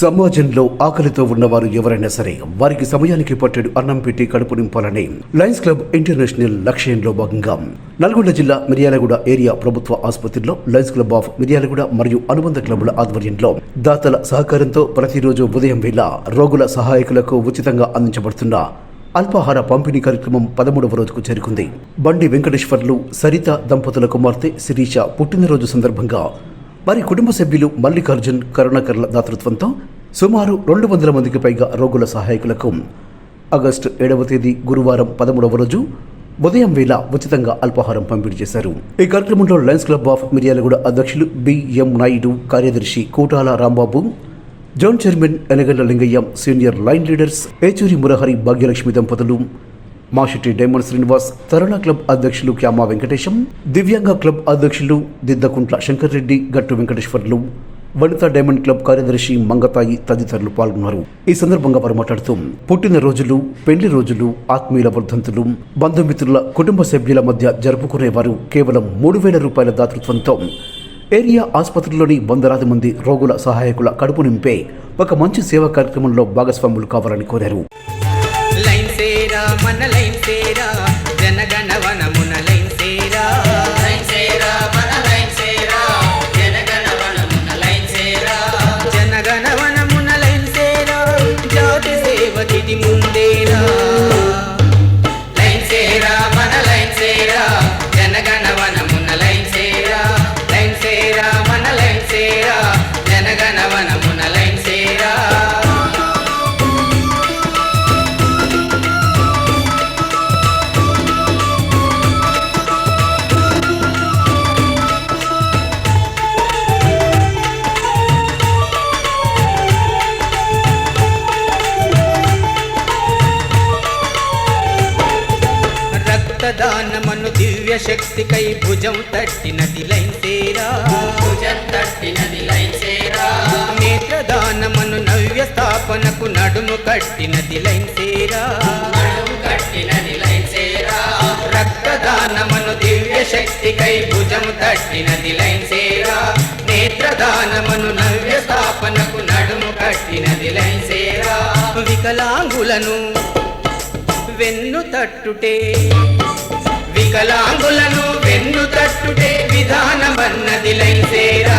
సమాజంలో ఆకలితో ఉన్నవారు ఎవరైనా సరే వారికి సమయానికి పట్టెడు అన్నం పెట్టి కడుపు నింపాలని లయన్స్ క్లబ్ ఇంటర్నేషనల్ లక్ష్యంలో భాగంగా నల్గొండ జిల్లా మిర్యాలగూడ ఏరియా ప్రభుత్వ ఆసుపత్రిలో లయన్స్ క్లబ్ ఆఫ్ మిర్యాలగూడ మరియు అనుబంధ క్లబ్ల ఆధ్వర్యంలో దాతల సహకారంతో ప్రతిరోజు ఉదయం వేళ రోగుల సహాయకులకు ఉచితంగా అందించబడుతున్న అల్పాహార పంపిణీ కార్యక్రమం పదమూడవ రోజుకు చేరుకుంది. బండి వెంకటేశ్వర్లు సరిత దంపతుల కుమార్తె శిరీష పుట్టినరోజు సందర్భంగా వారి కుటుంబ సభ్యులు మల్లికార్జున్ కరుణాకర్ల దాతృత్వంతో సుమారు రెండు వందల మందికి పైగా రోగుల సహాయకులకు ఆగస్టు ఏడవ తేదీ గురువారం పదమూడవ రోజు ఉదయం వేళ ఉచితంగా అల్పాహారం పంపిణీ చేశారు. ఈ కార్యక్రమంలో లయన్స్ క్లబ్ ఆఫ్ మిర్యాలగూడ అధ్యక్షులు బిఎం నాయుడు కార్యదర్శి Kotala Rambabu joint chairman Enagalla Lingaiah senior line leaders Yechuri Murahari Bhagyalakshmi దంపతులు మాషెట్టి డైమండ్ శ్రీనివాస్ తరుణ క్లబ్ అధ్యక్షులు క్యామా వెంకటేశం దివ్యాంగ క్లబ్ అధ్యక్షులు దిద్దకుంట్ల శంకర్ రెడ్డి గట్టు వెంకటేశ్వర్లు వనిత డైమండ్ క్లబ్ కార్యదర్శి మంగతాయి తదితరులు పాల్గొన్నారు. ఈ సందర్భంగా వారు మాట్లాడుతూ పుట్టిన రోజులు పెళ్ళి రోజులు ఆత్మీయుల వర్ధంతులు బంధుమిత్రుల కుటుంబ సభ్యుల మధ్య జరుపుకునేవారు కేవలం మూడు వేల రూపాయల దాతృత్వంతో ఏరియా ఆసుపత్రిలోని వందలాది మంది రోగుల సహాయకుల కడుపు నింపే ఒక మంచి సేవా కార్యక్రమంలో భాగస్వాములు కావాలని కోరారు. సేరా మన లైన్ దివ్య శక్తికై భుజం తట్టినది లైన్ సేరా. భుజం తట్టినది లైన్ సేరా. నేత్రదానమను నవ్య స్థాపనకు నడుము కట్టినది లైన్ సేరా. నడుము కట్టినది లైన్ సేరా. రక్తదానమను దివ్య శక్తికై భుజం తట్టినది లైన్ సేరా. నేత్రదానమను నవ్య స్థాపనకు నడుము కట్టినది లైన్ సేరా. వికలాంగులను వెన్ను తట్టుటే వికలాంగులను వెన్ను తట్టుటే విధానమన్నది లైసేరా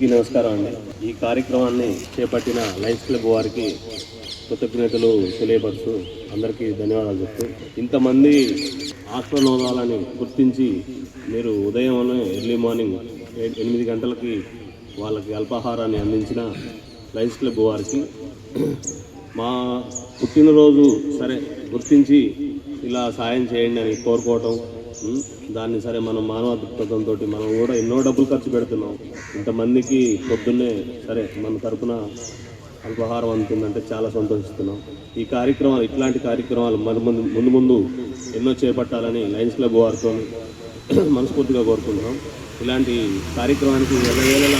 అందరికీ నమస్కారం అండి. ఈ కార్యక్రమాన్ని చేపట్టిన లైన్స్ క్లబ్ వారికి కృతజ్ఞతలు తెలియపరుస్తూ అందరికీ ధన్యవాదాలు చెప్తూ ఇంతమంది ఆత్మనోదాలని గుర్తించి మీరు ఉదయం ఎర్లీ మార్నింగ్ ఎనిమిది గంటలకి వాళ్ళకి అల్పాహారాన్ని అందించిన లైన్స్ క్లబ్ వారికి మా పుట్టినరోజు సరే గుర్తించి ఇలా సాయం చేయండి అని కోరుకోవటం దాన్ని సరే మనం మానవ దృక్పథంతో మనం కూడా ఎన్నో డబ్బులు ఖర్చు పెడుతున్నాం. ఇంతమందికి పొద్దున్నే సరే మన తరపున అల్పాహారం అందుతుందంటే చాలా సంతోషిస్తున్నాం. ఈ కార్యక్రమాలు ఇట్లాంటి కార్యక్రమాలు మన ముందు ముందు ముందు ఎన్నో చేపట్టాలని లయన్స్ క్లబ్ వారితో మనస్ఫూర్తిగా కోరుకుంటున్నాం. ఇలాంటి కార్యక్రమానికి వేల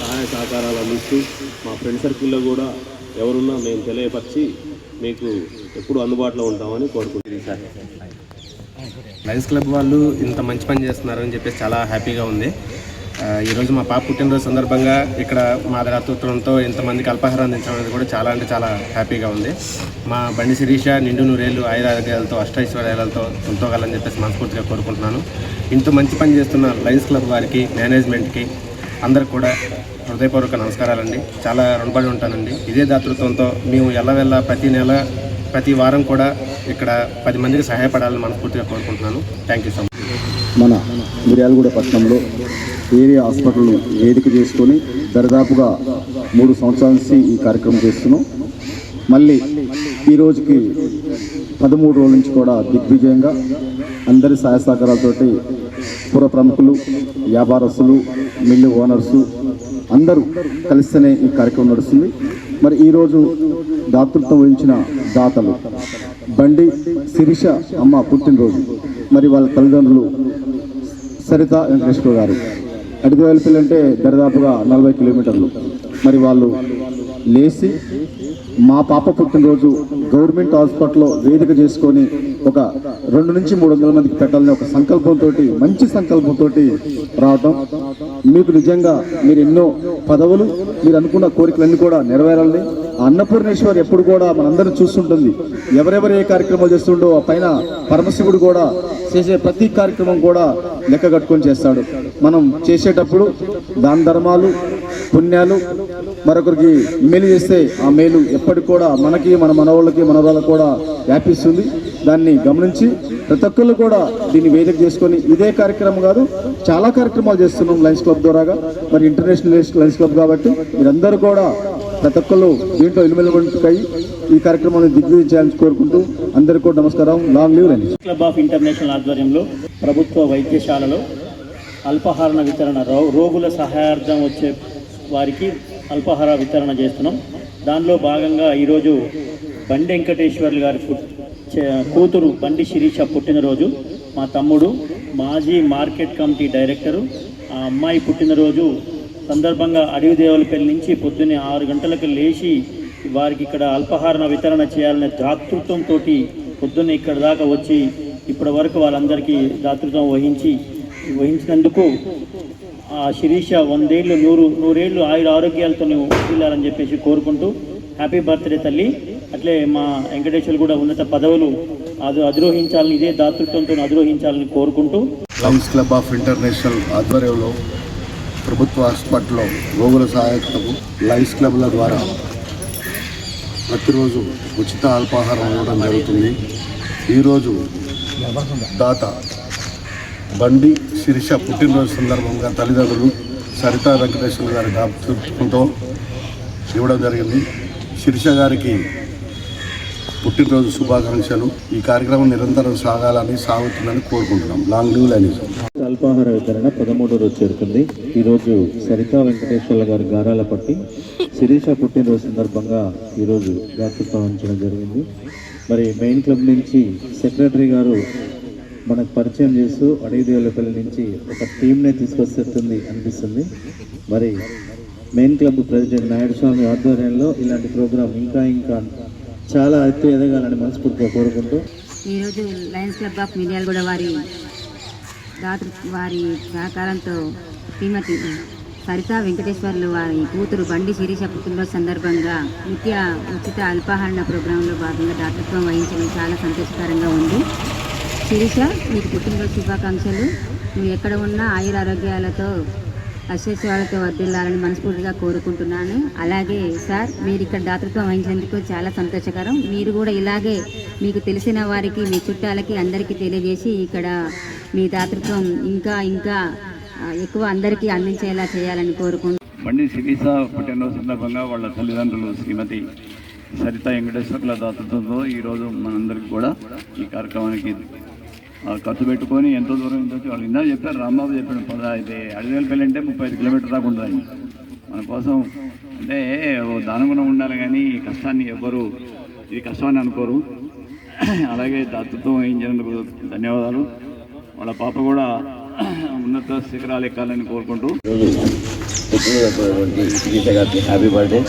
సహాయ సహకారాలు అందిస్తూ మా ఫ్రెండ్ సర్కిల్లో కూడా ఎవరున్నా మేము తెలియపరిచి మీకు ఎప్పుడు అందుబాటులో ఉంటామని కోరుకుంటున్నాం. లయన్స్ క్లబ్ వాళ్ళు ఇంత మంచి పని చేస్తున్నారని చెప్పేసి చాలా హ్యాపీగా ఉంది. ఈరోజు మా పాప పుట్టినరోజు సందర్భంగా ఇక్కడ మా దాతృత్వంతో ఇంతమందికి అల్పాహారం అందించడం అనేది కూడా చాలా అంటే చాలా హ్యాపీగా ఉంది. మా బండి శిరీష నిండు నూరేళ్ళు ఆయురారోగ్యాలతో అష్టైశ్వర్యాలతో ఉంటోగాలని చెప్పేసి మనస్ఫూర్తిగా కోరుకుంటున్నాను. ఇంత మంచి పని చేస్తున్న లయన్స్ క్లబ్ వారికి మేనేజ్మెంట్కి అందరికి కూడా హృదయపూర్వక నమస్కారాలండి. చాలా రుణపడి ఉంటానండి. ఇదే దాతృత్వంతో మేము ఎల్లవెల్ల ప్రతి నెల ప్రతి వారం కూడా ఇక్కడ పది మందికి సహాయపడాలని మనస్ఫూర్తిగా కోరుకుంటున్నాను. థ్యాంక్ యూ సో మచ్ మన మిర్యాలగూడ పట్టణంలో ఏరియా హాస్పిటల్ వేదిక చేసుకొని దరిదాపుగా మూడు సంవత్సరాల నుంచి ఈ కార్యక్రమం చేస్తున్నాం. మళ్ళీ ఈ రోజుకి పదమూడు రోజుల నుంచి కూడా దిగ్విజయంగా అందరి సహాయ సహకారాలతోటి పుర ప్రముఖులు వ్యాపారస్తులు మిల్లు ఓనర్సు అందరూ కలిస్తేనే ఈ కార్యక్రమం నడుస్తుంది. మరి ఈరోజు దాతృత్వం వహించిన దాతలు బండి శిరీష అమ్మ పుట్టినరోజు. మరి వాళ్ళ తల్లిదండ్రులు సరిత వెంకటేశ్వర గారు. అడిగవేలపల్లి అంటే దరిదాపుగా నలభై కిలోమీటర్లు. మరి వాళ్ళు లేచి మా పాప పుట్టినరోజు గవర్నమెంట్ హాస్పిటల్లో వేదిక చేసుకొని ఒక రెండు నుంచి మూడు వందల మందికి పెట్టాలని ఒక సంకల్పంతో మంచి సంకల్పంతో రావటం మీకు నిజంగా మీరు ఎన్నో పదవులు మీరు అనుకున్న కోరికలన్నీ కూడా నెరవేరాలని అన్నపూర్ణేశ్వర్ ఎప్పుడు కూడా మనందరం చూస్తుంటుంది. ఎవరెవరు ఏ కార్యక్రమం చేస్తుండో ఆ పైన పరమశివుడు కూడా చేసే ప్రతి కార్యక్రమం కూడా లెక్క కట్టుకొని చేస్తాడు. మనం చేసేటప్పుడు దాన ధర్మాలు పుణ్యాలు మరొకరికి మేలు చేస్తే ఆ మేలు ఎప్పటికి కూడా మనకి మన మనవాళ్ళకి మనవాళ్ళకి కూడా వ్యాపిస్తుంది. దాన్ని గమనించి ప్రతి ఒక్కళ్ళు కూడా దీన్ని వేదిక చేసుకొని ఇదే కార్యక్రమం కాదు చాలా కార్యక్రమాలు చేస్తున్నాం లయన్స్ క్లబ్ ద్వారాగా. మరి ఇంటర్నేషనల్ లయన్స్ క్లబ్ కాబట్టి మీరందరూ కూడా ప్రతి ఒక్కళ్ళు దీంట్లో ఇన్వెల్వ్మెంట్ ఈ కార్యక్రమాన్ని దిగ్విజయం చేయాలని కోరుకుంటూ అందరికీ కూడా నమస్కారం. లాంగ్ లీవ్ రండి క్లబ్ ఆఫ్ ఇంటర్నేషనల్ ఆధ్వర్యంలో ప్రభుత్వ వైద్యశాలలో అల్పాహారణ వితరణ రో- రోగుల సహాయార్థం వచ్చే వారికి అల్పాహార వితరణ చేస్తున్నాం. దానిలో భాగంగా ఈరోజు బండి వెంకటేశ్వర్లు గారి చే- కూతురు బండి శిరీష పుట్టినరోజు. మా తమ్ముడు మాజీ మార్కెట్ కమిటీ డైరెక్టరు. ఆ అమ్మాయి పుట్టినరోజు సందర్భంగా అడవి దేవులపల్లి నుంచి పొద్దున్నే ఆరు గంటలకు లేచి వారికి ఇక్కడ అల్పాహారణ వితరణ చేయాలనే దాతృత్వంతో పొద్దున్నే ఇక్కడ దాకా వచ్చి ఇప్పటి వరకు వాళ్ళందరికీ దాతృత్వం వహించి వహించినందుకు శిరీష వందేళ్ళు నూరు నూరేళ్ళు ఆయుర ఆరోగ్యాలతో వెళ్ళాలని చెప్పేసి కోరుకుంటూ హ్యాపీ బర్త్డే తల్లి. అట్లే మా వెంకటేశ్వరు కూడా ఉన్నత పదవులు అది అధిరోహించాలని ఇదే దాతృత్వంతో అధిరోహించాలని కోరుకుంటూ. లయన్స్ క్లబ్ ఆఫ్ ఇంటర్నేషనల్ ఆధ్వర్యంలో ప్రభుత్వ హాస్పిటల్లో రోగుల సహాయతకు లయన్స్ క్లబ్ల ద్వారా ప్రతిరోజు ఉచిత అల్పాహారం ఇవ్వడం జరుగుతుంది. ఈరోజు దాత బండి శిరీష పుట్టినరోజు సందర్భంగా తల్లిదండ్రులు సరితా వెంకటేశ్వర గారి దాతృత్వంతో ఇవ్వడం జరిగింది. శిరీష గారికి పుట్టినరోజు శుభాకాంక్షలు. ఈ కార్యక్రమం నిరంతరం సాగాలని సాగుతుందని కోరుకుంటున్నాం. లాంగ్ లీవ్ లైన్ అల్పాహార వితరణ పదమూడో రోజు చేరుకుంది. ఈరోజు సరితా వెంకటేశ్వర్ల గారి గారాల పట్టి శిరీష పుట్టినరోజు సందర్భంగా ఈరోజు దాతృత్వం జరిగింది. మరి మెయిన్ క్లబ్ నుంచి సెక్రటరీ గారు మనకు పరిచయం చేస్తూ అడవిదేవులపల్లి నుంచి ఒక టీంనే తీసుకొస్తుంది అనిపిస్తుంది. మరి main club president Naidu Swamy ఆధ్వర్యంలో ఇలాంటి ప్రోగ్రాం ఇంకా ఇంకా చాలా ఎత్తు ఎదగాలని మనస్ఫూర్తిగా కోరుకుంటూ. ఈరోజు లయన్స్ క్లబ్ ఆఫ్ మిర్యాలగూడ వారి దాతృ వారి సహకారంతో శ్రీమతి సరితా వెంకటేశ్వర్లు వారి కూతురు బండి శిరీష పుట్టినరోజు సందర్భంగా నిత్య ఉచిత అల్పాహారణ ప్రోగ్రాంలో భాగంగా దాతృత్వం వహించడం చాలా సంతోషకరంగా ఉంది. శిరీష నీకు పుట్టినరోజు శుభాకాంక్షలు. నువ్వు ఎక్కడ ఉన్నా ఆయుర ఆరోగ్యాలతో అశ్వస్వాలతో వర్దిల్లాలని మనస్ఫూర్తిగా కోరుకుంటున్నాను. అలాగే సార్ మీరు ఇక్కడ దాతృత్వం వహించినందుకు చాలా సంతోషకరం. మీరు కూడా ఇలాగే మీకు తెలిసిన వారికి మీ చుట్టాలకి అందరికీ తెలియజేసి ఇక్కడ మీ దాతృత్వం ఇంకా ఇంకా ఎక్కువ అందరికీ అందించేలా చేయాలని కోరుకుంటున్నాను. బండి శిరీష పుట్టినరోజు సందర్భంగా వాళ్ళ తల్లిదండ్రులు శ్రీమతి సరిత వెంకటేశ్వర్ల దాతృత్వంతో ఈరోజు మనందరికీ కూడా ఈ కార్యక్రమానికి ఖర్చు పెట్టుకొని ఎంతో దూరం నుంచి వాళ్ళు ఇందా చెప్పారు రాంబాబు చెప్పాడు పద అయితే అడివేలు పెళ్ళి అంటే ముప్పై ఐదు కిలోమీటర్ దాకా ఉంటుంది మన కోసం అంటే ఓ దానగుణం ఉండాలి కానీ ఈ కష్టాన్ని ఎవ్వరు ఇది కష్టమని అనుకోరు. అలాగే దాతృత్వం వహించినందుకు ధన్యవాదాలు. వాళ్ళ పాప కూడా ఉన్నత శిఖరాలు ఎక్కాలని కోరుకుంటూ. గీత గారికి హ్యాపీ బర్త్డే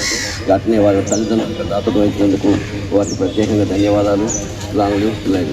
అట్నే వాళ్ళ తల్లిదండ్రులకు దాతకు వహించినందుకు వారికి ప్రత్యేకంగా ధన్యవాదాలు. Long life